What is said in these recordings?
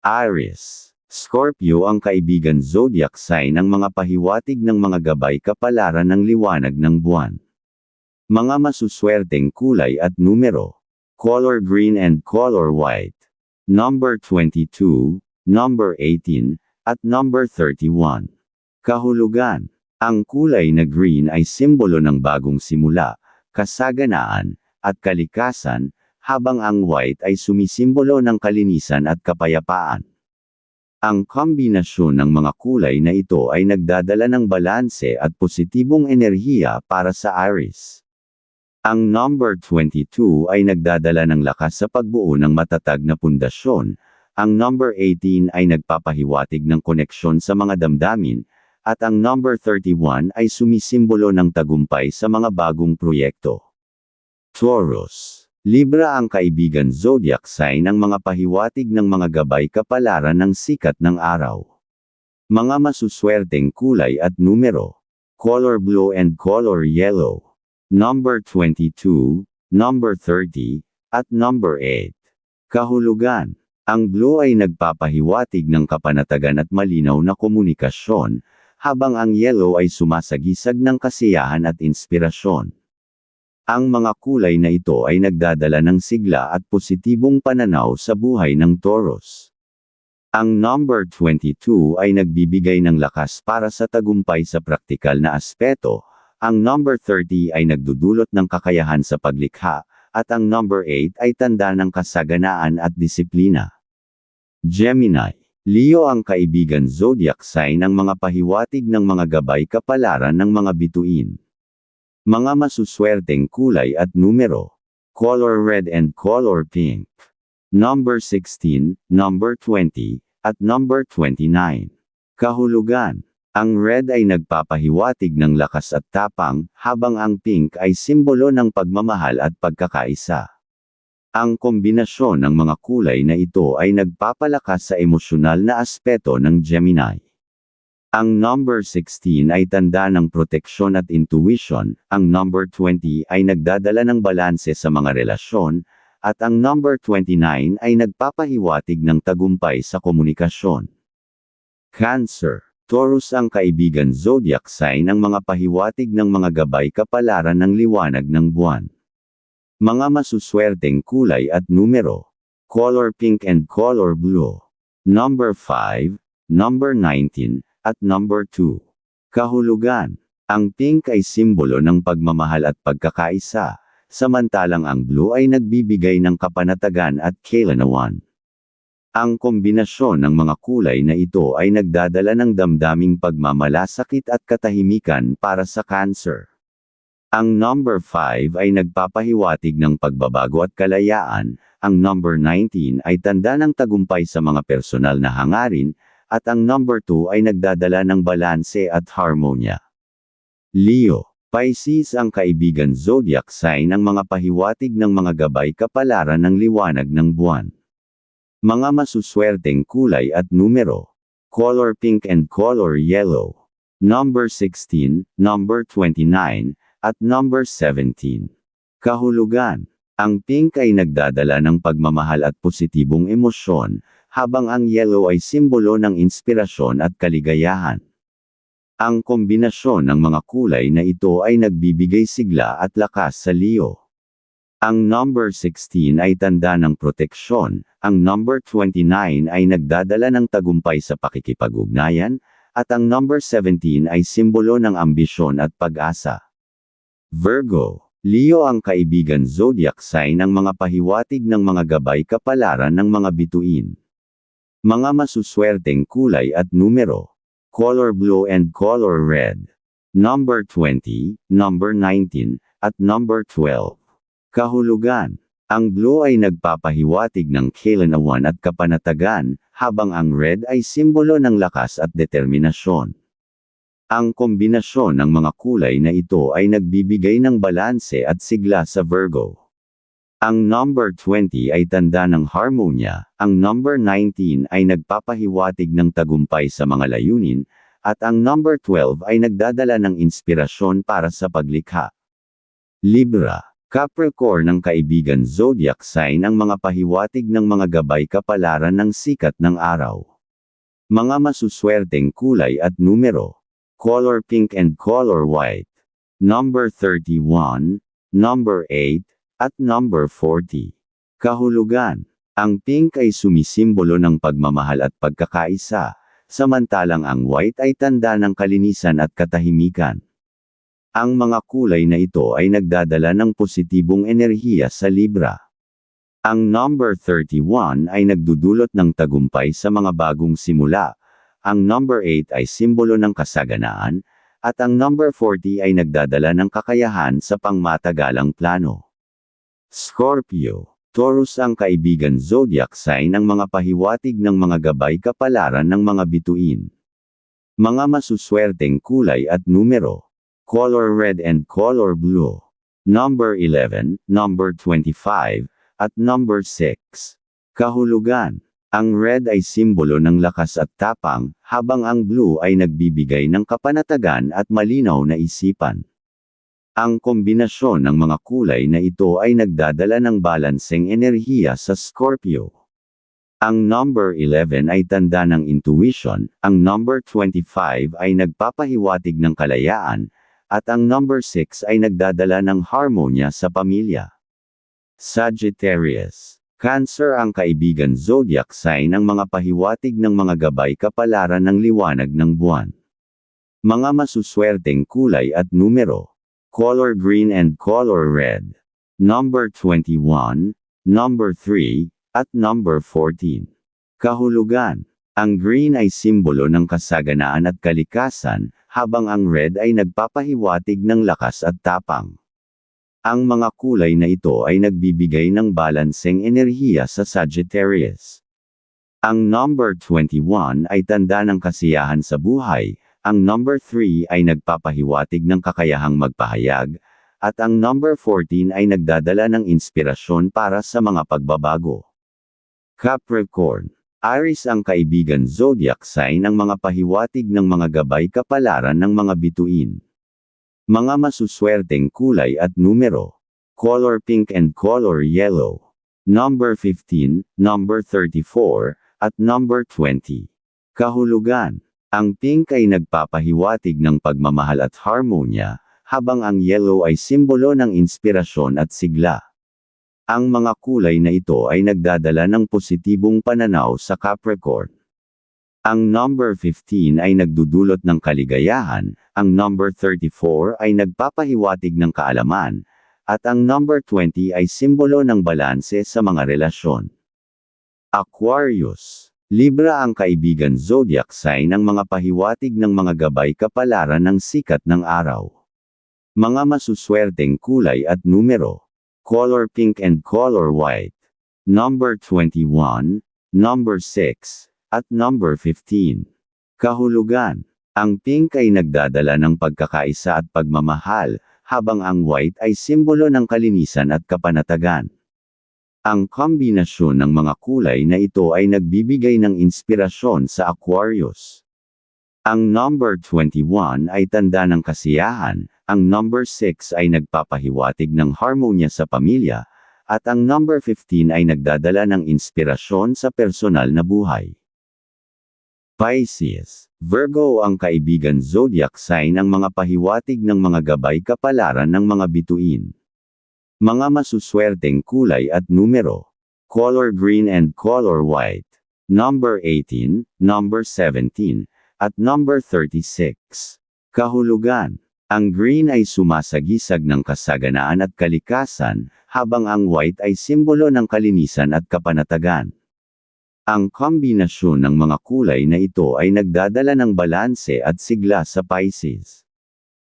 Aries. Scorpio ang kaibigan zodiac sign ng mga pahiwatig ng mga gabay kapalaran ng liwanag ng buwan. Mga masuswerteng kulay at numero. Color green and color white. Number 22, number 18, at number 31. Kahulugan. Ang kulay na green ay simbolo ng bagong simula, kasaganaan, at kalikasan, habang ang white ay sumisimbolo ng kalinisan at kapayapaan. Ang kombinasyon ng mga kulay na ito ay nagdadala ng balanse at positibong enerhiya para sa Aries. Ang number 22 ay nagdadala ng lakas sa pagbuo ng matatag na pundasyon, ang number 18 ay nagpapahiwatig ng koneksyon sa mga damdamin, at ang number 31 ay sumisimbolo ng tagumpay sa mga bagong proyekto. Taurus. Libra ang kaibigan zodiac sign ng mga pahiwatig ng mga gabay kapalaran ng sikat ng araw. Mga masuswerteng kulay at numero. Color blue and color yellow. Number 22, number 30, at number 8. Kahulugan. Ang blue ay nagpapahiwatig ng kapanatagan at malinaw na komunikasyon, habang ang yellow ay sumasagisag ng kasiyahan at inspirasyon. Ang mga kulay na ito ay nagdadala ng sigla at positibong pananaw sa buhay ng Taurus. Ang number 22 ay nagbibigay ng lakas para sa tagumpay sa praktikal na aspeto, ang number 30 ay nagdudulot ng kakayahan sa paglikha, at ang number 8 ay tanda ng kasaganaan at disiplina. Gemini Leo ang kaibigan zodiac sign ng mga pahiwatig ng mga gabay kapalaran ng mga bituin. Mga masuswerteng kulay at numero. Color red and color pink. Number 16, number 20, at number 29. Kahulugan. Ang red ay nagpapahiwatig ng lakas at tapang, habang ang pink ay simbolo ng pagmamahal at pagkakaisa. Ang kombinasyon ng mga kulay na ito ay nagpapalakas sa emosyonal na aspeto ng Gemini. Ang number 16 ay tanda ng proteksyon at intuition, ang number 20 ay nagdadala ng balanse sa mga relasyon, at ang number 29 ay nagpapahiwatig ng tagumpay sa komunikasyon. Cancer Taurus ang kaibigan zodiac sign ng mga pahiwatig ng mga gabay kapalaran ng liwanag ng buwan. Mga masuswerteng kulay at numero. Color pink and color blue. Number 5, number 19, at number 2. Kahulugan. Ang pink ay simbolo ng pagmamahal at pagkakaisa, samantalang ang blue ay nagbibigay ng kapanatagan at kailanawan. Ang kombinasyon ng mga kulay na ito ay nagdadala ng damdaming pagmamalasakit at katahimikan para sa cancer. Ang number 5 ay nagpapahiwatig ng pagbabago at kalayaan, ang number 19 ay tanda ng tagumpay sa mga personal na hangarin, at ang number 2 ay nagdadala ng balanse at harmonya. Leo, Pisces ang kaibigan zodiac sign ng mga pahiwatig ng mga gabay kapalaran ng liwanag ng buwan. Mga masuswerteng kulay at numero. Color pink and color yellow. Number 16, number 29, at number 17. Kahulugan. Ang pink ay nagdadala ng pagmamahal at positibong emosyon, habang ang yellow ay simbolo ng inspirasyon at kaligayahan. Ang kombinasyon ng mga kulay na ito ay nagbibigay sigla at lakas sa Leo. Ang number 16 ay tanda ng proteksyon, ang number 29 ay nagdadala ng tagumpay sa pakikipag-ugnayan, at ang number 17 ay simbolo ng ambisyon at pag-asa. Virgo. Leo ang kaibigan zodiac sign ng mga pahiwatig ng mga gabay kapalaran ng mga bituin. Mga masuswerteng kulay at numero. Color blue and color red. Number 20, number 19, at number 12. Kahulugan. Ang blue ay nagpapahiwatig ng kailanawan at kapanatagan, habang ang red ay simbolo ng lakas at determinasyon. Ang kombinasyon ng mga kulay na ito ay nagbibigay ng balanse at sigla sa Virgo. Ang number 20 ay tanda ng harmonya, ang number 19 ay nagpapahiwatig ng tagumpay sa mga layunin, at ang number 12 ay nagdadala ng inspirasyon para sa paglikha. Libra. Capricorn ng kaibigan zodiac sign ang mga pahiwatig ng mga gabay kapalaran ng sikat ng araw. Mga masuswerteng kulay at numero. Color pink and color white. Number 31, number 8, at number 40. Kahulugan. Ang pink ay sumisimbolo ng pagmamahal at pagkakaisa, samantalang ang white ay tanda ng kalinisan at katahimikan. Ang mga kulay na ito ay nagdadala ng positibong enerhiya sa Libra. Ang number 31 ay nagdudulot ng tagumpay sa mga bagong simula. Ang number 8 ay simbolo ng kasaganaan, at ang number 40 ay nagdadala ng kakayahan sa pangmatagalang plano. Scorpio, Taurus ang kaibigan zodiac sign ng mga pahiwatig ng mga gabay kapalaran ng mga bituin. Mga masuswerteng kulay at numero color red and color blue. Number 11, number 25, at number 6. Kahulugan. Ang red ay simbolo ng lakas at tapang, habang ang blue ay nagbibigay ng kapanatagan at malinaw na isipan. Ang kombinasyon ng mga kulay na ito ay nagdadala ng balanseng enerhiya sa Scorpio. Ang number 11 ay tanda ng intuition, ang number 25 ay nagpapahiwatig ng kalayaan, at ang number 6 ay nagdadala ng harmonya sa pamilya. Sagittarius. Cancer ang kaibigan zodiac sign ng mga pahiwatig ng mga gabay kapalaran ng liwanag ng buwan. Mga masuswerteng kulay at numero. Color green and color red. Number 21, number 3, at number 14. Kahulugan. Ang green ay simbolo ng kasaganaan at kalikasan, habang ang red ay nagpapahiwatig ng lakas at tapang. Ang mga kulay na ito ay nagbibigay ng balanseng enerhiya sa Sagittarius. Ang number 21 ay tanda ng kasiyahan sa buhay, ang number 3 ay nagpapahiwatig ng kakayahang magpahayag, at ang number 14 ay nagdadala ng inspirasyon para sa mga pagbabago. Capricorn Aris ang kaibigan zodiac sign ng mga pahiwatig ng mga gabay kapalaran ng mga bituin. Mga masuswerteng kulay at numero. Color pink and color yellow. Number 15, number 34, at number 20. Kahulugan. Ang pink ay nagpapahiwatig ng pagmamahal at harmonya, habang ang yellow ay simbolo ng inspirasyon at sigla. Ang mga kulay na ito ay nagdadala ng positibong pananaw sa Capricorn. Ang number 15 ay nagdudulot ng kaligayahan, ang number 34 ay nagpapahiwatig ng kaalaman, at ang number 20 ay simbolo ng balanse sa mga relasyon. Aquarius Libra ang kaibigan zodiac sign ng mga pahiwatig ng mga gabay kapalaran ng sikat ng araw. Mga masuswerteng kulay at numero color pink and color white. Number 21, number 6, at number 15. Kahulugan. Ang pink ay nagdadala ng pagkakaisa at pagmamahal, habang ang white ay simbolo ng kalinisan at kapanatagan. Ang kombinasyon ng mga kulay na ito ay nagbibigay ng inspirasyon sa Aquarius. Ang number 21 ay tanda ng kasiyahan, ang number 6 ay nagpapahiwatig ng harmonya sa pamilya, at ang number 15 ay nagdadala ng inspirasyon sa personal na buhay. Pisces, Virgo ang kaibigan zodiac sign ng mga pahiwatig ng mga gabay kapalaran ng mga bituin. Mga masuswerteng kulay at numero. Color green and color white. Number 18, number 17, at number 36. Kahulugan ang green ay sumasagisag ng kasaganaan at kalikasan, habang ang white ay simbolo ng kalinisan at kapanatagan. Ang kombinasyon ng mga kulay na ito ay nagdadala ng balanse at sigla sa Pisces.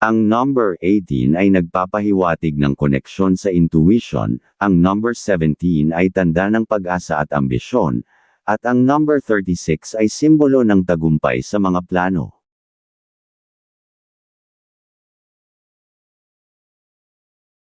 Ang number 18 ay nagpapahiwatig ng koneksyon sa intuition, ang number 17 ay tanda ng pag-asa at ambisyon, at ang number 36 ay simbolo ng tagumpay sa mga plano.